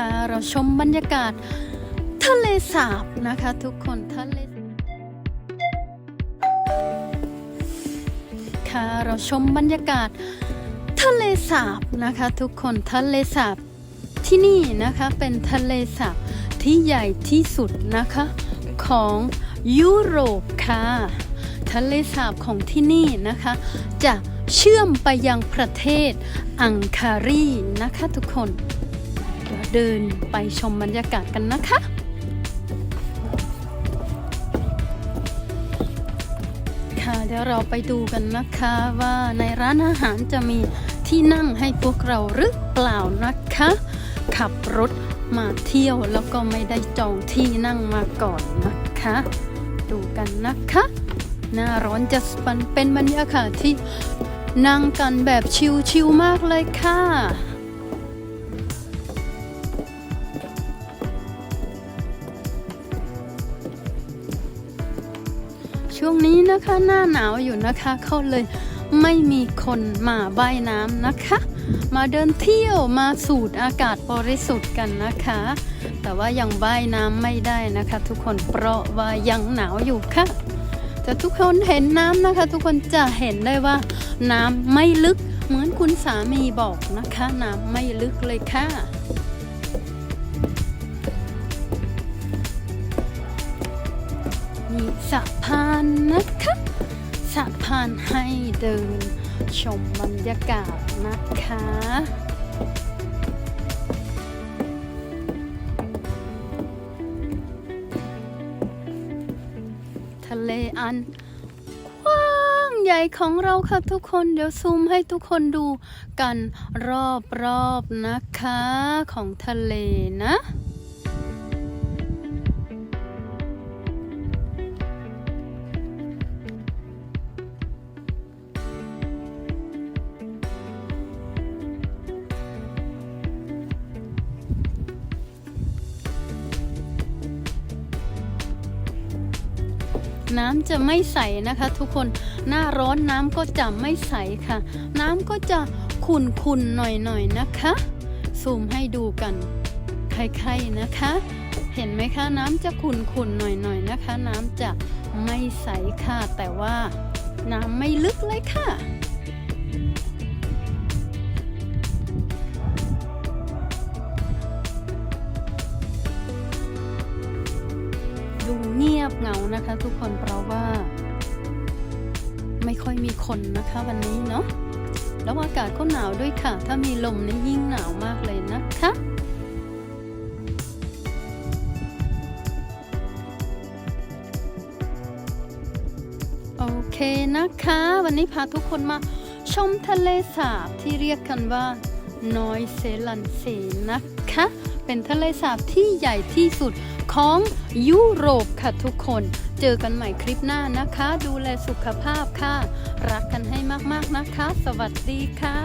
คะเราชมบรรยากาศทะเลสาบนะคะ ทุกคนทะเลค่ะเราชมบรรยากาศทะเลสาบนะคะ ทุกคนทะเลสาบที่นี่นะคะเป็นทะเลสาบที่ใหญ่ที่สุดนะคะของยุโรปค่ะทะเลสาบของที่นี่นะคะ จะเชื่อมไปยังประเทศอังการีนะคะทุกคน เดินไปชมบรรยากาศกันนะคะค่ะเดี๋ยวเราไปดูกันนะคะว่าในร้านอาหารจะมีที่นั่งให้พวกเราหรือเปล่านะคะ ขับรถมาเที่ยวแล้วก็ไม่ได้จองที่นั่งมาก่อนนะคะ ดูกันนะคะ หน้าร้อนจะมันเป็นบรรยากาศที่นั่งกันแบบชิลๆมากเลยค่ะ ช่วงนี้นะคะหน้าหนาวอยู่นะคะเขาเลยไม่มีคนมาว่ายน้ำนะคะ มาเดินเที่ยวมาสูดอากาศบริสุทธิ์กันนะคะ แต่ว่ายังว่ายน้ำไม่ได้นะคะ ทุกคนเพราะว่ายังหนาวอยู่ค่ะแต่ทุกคนเห็นน้ำนะคะ ทุกคนจะเห็นได้ว่า น้ำไม่ลึกเหมือนคุณสามีบอกนะคะ น้ำไม่ลึกเลยค่ะ สะพานนะคะสะพานให้เดิน ชมบรรยากาศนะคะทะเลอันกว้างใหญ่ของเราค่ะทุกคนเดี๋ยวซูมให้ทุกคนดูกันรอบๆนะคะของทะเลนะ น้ำจะไม่ใสนะคะ ทุกคนหน้าร้อนน้ำก็จะไม่ใสค่ะ น้ำก็จะขุ่นๆหน่อยๆนะคะ ซูมให้ดูกันใครๆนะคะ เห็นไหมคะน้ำจะขุ่นๆหน่อยๆนะคะ น้ำจะไม่ใสค่ะ แต่ว่าน้ำไม่ลึกเลยค่ะ ดูเงียบเหงานะคะ ทุกคนเพราะว่า ไม่ค่อยมีคนนะคะวันนี้เนาะแล้วอากาศก็หนาวด้วยค่ะ ถ้ามีลมนี่ยิ่งหนาวมากเลยนะคะโอเคนะคะ วันนี้พาทุกคนมาชมทะเลสาบที่เรียกกันว่า น้อยเซลันเซนะคะ เป็นทะเลสาบที่ใหญ่ที่สุด ของยุโรปค่ะทุกคน เจอกันใหม่คลิปหน้านะคะ ดูแลสุขภาพค่ะ รักกันให้มากๆนะคะ สวัสดีค่ะ